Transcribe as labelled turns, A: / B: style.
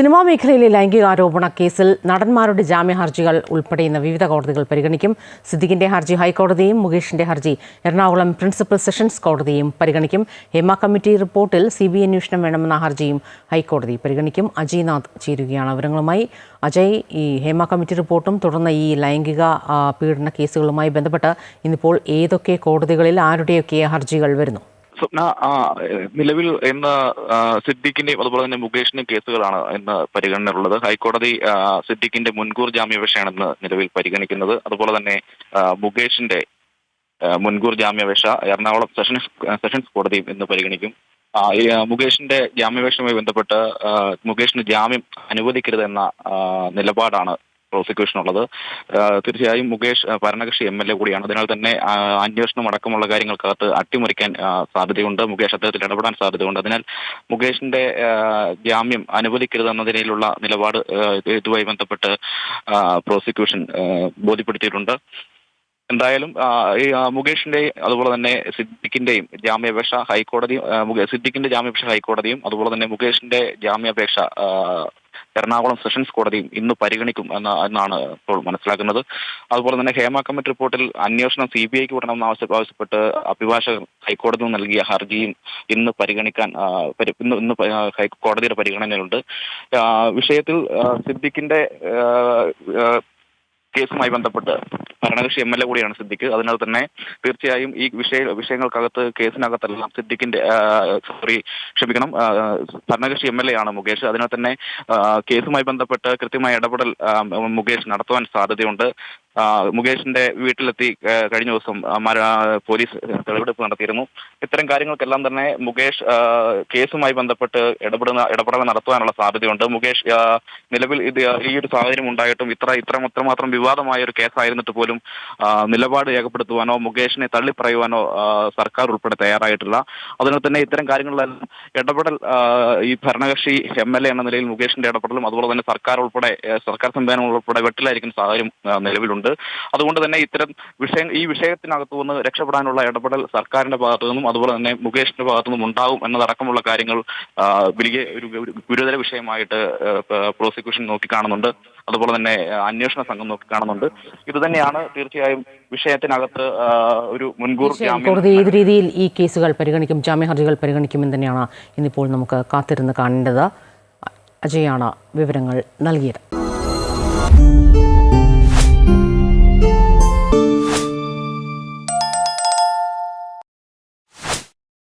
A: Cinema മേഖലയിലെ ലൈംഗികാരോപണ കേസിൽ നടന്മാരുടെ ജാമ്യ ഹർജികൾ ഉൾപ്പെടെയുന്ന വിവിധ കോടതികൾ പരിഗണിക്കും. സിദ്ദിഖിന്റെ ഹർജി ഹൈക്കോടതിയും മുകേഷിന്റെ ഹർജി എറണാകുളം പ്രിൻസിപ്പൽ സെഷൻസ് കോടതിയും പരിഗണിക്കും. ഹേമ കമ്മിറ്റി റിപ്പോർട്ടിൽ സി ബി അന്വേഷണം വേണമെന്ന ഹർജിയും ഹൈക്കോടതി പരിഗണിക്കും. അജയ്നാഥ് ചേരുകയാണ് വിവരങ്ങളുമായി. അജയ് ഈ ഹേമ കമ്മിറ്റി റിപ്പോർട്ടും തുടർന്ന് ഈ ലൈംഗിക പീഡന കേസുകളുമായി ബന്ധപ്പെട്ട് ഇന്നിപ്പോൾ ഏതൊക്കെ കോടതികളിൽ ആരുടെയൊക്കെ ഹർജികൾ വരുന്നു?
B: സ്വപ്ന നിലവിൽ ഇന്ന് സിദ്ദിഖിന്റെയും അതുപോലെ തന്നെ മുകേഷിന്റെയും കേസുകളാണ് ഇന്ന് പരിഗണനയുള്ളത് ഹൈക്കോടതി സിദ്ദിഖിന്റെ മുൻകൂർ ജാമ്യാപേക്ഷയാണ് ഇന്ന് നിലവിൽ പരിഗണിക്കുന്നത്. അതുപോലെ തന്നെ മുകേഷിന്റെ മുൻകൂർ ജാമ്യാപേക്ഷ എറണാകുളം സെഷൻസ് സെഷൻസ് കോടതിയും ഇന്ന് പരിഗണിക്കും. മുകേഷിന്റെ ജാമ്യാപേക്ഷയുമായി ബന്ധപ്പെട്ട് മുകേഷിന് ജാമ്യം അനുവദിക്കരുതെന്ന നിലപാടാണ് പ്രോസിക്യൂഷൻ ഉള്ളത് തീർച്ചയായും മുകേഷ് ഭരണകക്ഷി എം എൽ എ കൂടിയാണ്. അതിനാൽ തന്നെ അന്വേഷണം അടക്കമുള്ള കാര്യങ്ങൾക്കകത്ത് അട്ടിമറിക്കാൻ സാധ്യതയുണ്ട്. മുകേഷ് അദ്ദേഹത്തിൽ ഇടപെടാൻ സാധ്യതയുണ്ട്. അതിനാൽ മുകേഷിന്റെ ജാമ്യം അനുവദിക്കരുതെന്നതിനുള്ള നിലപാട് ഇതുമായി ബന്ധപ്പെട്ട് പ്രോസിക്യൂഷൻ ബോധ്യപ്പെടുത്തിയിട്ടുണ്ട്. എന്തായാലും ഈ മുകേഷിന്റെയും മുകേഷിന്റെ അതുപോലെ തന്നെ സിദ്ദിഖിന്റെയും ജാമ്യാപേക്ഷ ഹൈക്കോടതി സിദ്ദിഖിന്റെ ജാമ്യാപേക്ഷ ഹൈക്കോടതിയും അതുപോലെ തന്നെ മുകേഷിന്റെ ജാമ്യാപേക്ഷ എറണാകുളം സെഷൻസ് കോടതിയും ഇന്ന് പരിഗണിക്കും എന്ന എന്നാണ് ഇപ്പോൾ മനസ്സിലാക്കുന്നത്. അതുപോലെ തന്നെ ഹേമ കമ്മിറ്റി റിപ്പോർട്ടിൽ അന്വേഷണം സി ബി ഐക്ക് വിടണമെന്ന് ആവശ്യ- ആവശ്യപ്പെട്ട് അഭിഭാഷകർ ഹൈക്കോടതി നൽകിയ ഹർജിയും ഇന്ന് പരിഗണിക്കാൻ ഇന്ന് ഇന്ന് കോടതിയുടെ പരിഗണനയിലുണ്ട്. വിഷയത്തിൽ സിദ്ദിഖിന്റെ കേസുമായി ബന്ധപ്പെട്ട് ഭരണകക്ഷി എം എൽ എ കൂടിയാണ് സിദ്ദിഖ്. അതിനാൽ തന്നെ തീർച്ചയായും ഈ വിഷയ വിഷയങ്ങൾക്കകത്ത് കേസിനകത്തെല്ലാം സിദ്ദിഖിന്റെ സോറി ക്ഷമിക്കണം ഭരണകക്ഷി എം എൽ എ ആണ് മുകേഷ്. അതിനാൽ തന്നെ കേസുമായി ബന്ധപ്പെട്ട് കൃത്യമായ ഇടപെടൽ മുകേഷ് നടത്തുവാൻ സാധ്യതയുണ്ട്. മുകേഷിന്റെ വീട്ടിലെത്തി കഴിഞ്ഞ ദിവസം പോലീസ് തെളിവെടുപ്പ് നടത്തിയിരുന്നു. ഇത്തരം കാര്യങ്ങൾക്കെല്ലാം തന്നെ മുകേഷ് കേസുമായി ബന്ധപ്പെട്ട് ഇടപെടുന്ന ഇടപെടൽ നടത്തുവാനുള്ള സാധ്യതയുണ്ട്. മുകേഷ് നിലവിൽ ഇത് ഈ ഒരു സാഹചര്യം ഉണ്ടായിട്ടും ഇത്ര ഇത്ര മാത്രം വിവാദമായ ഒരു കേസായിരുന്നിട്ട് പോലും ആ, നിലപാട് രേഖപ്പെടുത്തുവാനോ മുകേഷിനെ തള്ളിപ്പറയുവാനോ സർക്കാർ ഉൾപ്പെടെ തയ്യാറായിട്ടില്ല. അതിനാൽ തന്നെ ഇത്തരം കാര്യങ്ങളിലെല്ലാം ഇടപെടൽ ഈ ഭരണകക്ഷി എം എൽ എ എന്ന നിലയിൽ മുകേഷിന്റെ ഇടപെടലും അതുപോലെ തന്നെ സർക്കാർ ഉൾപ്പെടെ സർക്കാർ സംവിധാനം ഉൾപ്പെടെ വെട്ടിലായിരിക്കുന്ന സാഹചര്യം നിലവിലുണ്ട്. അതുകൊണ്ട് തന്നെ ഇത്തരം വിഷയം ഈ വിഷയത്തിനകത്തു നിന്ന് രക്ഷപ്പെടാനുള്ള ഇടപെടൽ സർക്കാരിന്റെ ഭാഗത്തു നിന്നും അതുപോലെ തന്നെ മുകേഷിന്റെ ഭാഗത്തു നിന്നും ഉണ്ടാവും എന്നതടക്കമുള്ള കാര്യങ്ങൾ വലിയ ഒരു ഗുരുതര വിഷയമായിട്ട് പ്രോസിക്യൂഷൻ നോക്കിക്കാണുന്നുണ്ട്. അതുപോലെ തന്നെ അന്വേഷണ സംഘം നോക്കിക്കാണുന്നുണ്ട്. ഇത് തന്നെയാണ് തീർച്ചയായും വിഷയത്തിനകത്ത് ഒരു മുൻകൂർ
A: കോടതി ഏത് രീതിയിൽ ഈ കേസുകൾ പരിഗണിക്കും ജാമ്യ ഹർജികൾ പരിഗണിക്കുമെന്ന് തന്നെയാണ് ഇന്നിപ്പോൾ നമുക്ക് കാത്തിരുന്ന് കാണേണ്ടത്. അജയാണ് വിവരങ്ങൾ നൽകിയത്.